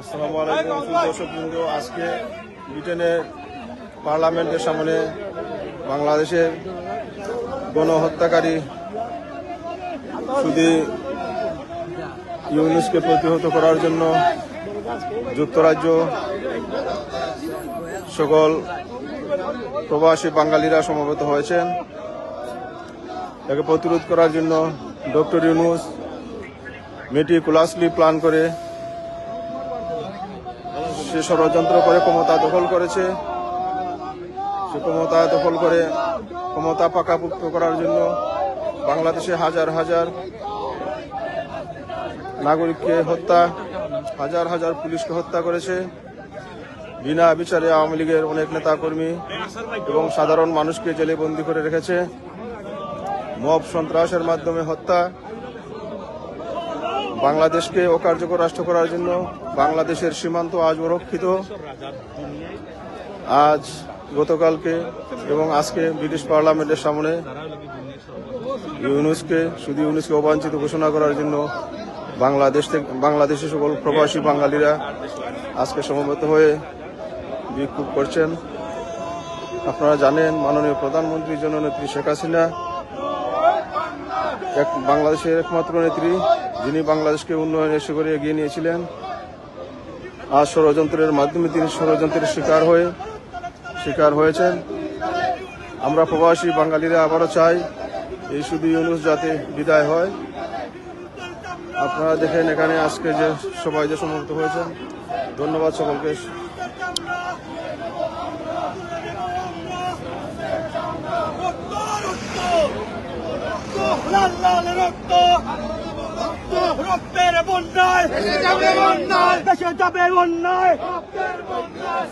আসসালামু আলাইকুম আজকে ব্রিটেনের পার্লামেন্টের সামনে বাংলাদেশের গণহত্যাকারী শুধু ইউনুসকে প্রতিহত করার জন্য যুক্তরাজ্য সকল প্রবাসী বাঙালিরা সমবেত হয়েছেন। তাকে প্রতিরোধ করার জন্য ডক্টর ইউনুস মেটিকুলাসলি প্ল্যান করে সে ষড়যন্ত্র করে ক্ষমতা দখল করেছে। সে ক্ষমতা দখল করে ক্ষমতা পাকাপুক্ত করার জন্য বাংলাদেশে হাজার হাজার নাগরিককে হত্যা, হাজার হাজার পুলিশকে হত্যা করেছে। বিনা বিচারে আওয়ামী লীগের অনেক নেতা কর্মী এবং সাধারণ মানুষকে জেলে বন্দি করে রেখেছে। মব সন্ত্রাসের মাধ্যমে হত্যা বাংলাদেশকে অকার্যকর রাষ্ট্র করার জন্য বাংলাদেশের সীমান্ত আজ অরক্ষিত। আজ গতকালকে এবং আজকে ব্রিটিশ পার্লামেন্টের সামনে ইউনুসকে, শুধু ইউনুসকে অবাঞ্ছিত ঘোষণা করার জন্য বাংলাদেশ থেকে বাংলাদেশের সকল প্রবাসী বাঙালিরা আজকে সমবেত হয়ে বিক্ষোভ করছেন। আপনারা জানেন, মাননীয় প্রধানমন্ত্রী জননেত্রী শেখ হাসিনা এক বাংলাদেশের একমাত্র নেত্রী। যিনি বাংলাদেশকে উন্নয়নের শিখরে এগিয়ে নিয়েছিলেন, আজ ষড়যন্ত্রের মাধ্যমে তিনি ষড়যন্ত্রের শিকার হয়ে, শিকার হয়েছেন। আমরা প্রবাসী বাঙালিরা আবারও চাই এই শুধু ইউনুস যাতে বিদায় হয়। আপনারা দেখেন এখানে আজকে যে সবাই যে সমবেত হয়েছেন, ধন্যবাদ সকলকে। রক্ত। রক্তের বন্যায়। দেশে যাবে বন্যায় দেশে যাবে বন্যায় রক্তের বন্যায়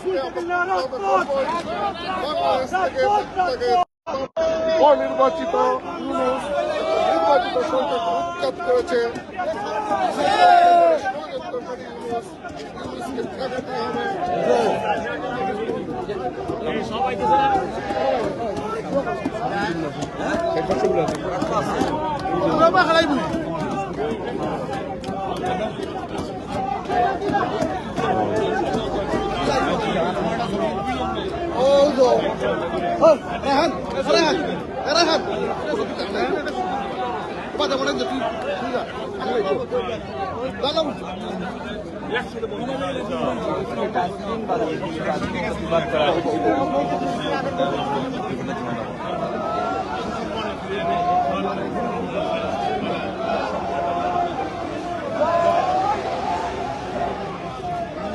অনির্বাচিত নির্বাচিত সরকারকে উৎখাত করেছে। ষড়যন্ত্রকারী Yunus, rehan, rehan. Pada mana jadi? Tidak. Dalam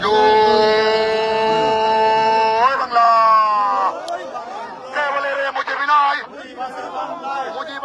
জয় বাংলা কে বলে রে মুজিব নাই মুজিব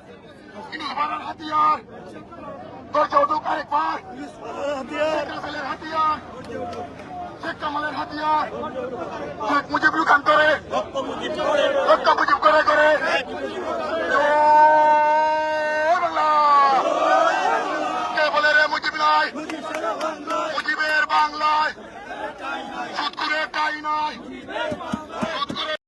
বানার হাতিয়ার। ধৈর্য দুক আরেকবার হাতিয়ার। শেখ কামালের হাতিয়ার। শেখ মুজিব রুকান্তরে রক্ত মুজিব করে করে। কে বলে রে মুজিব নাই? মুজিবের বাংলায়। সুদ করে টাই নাই।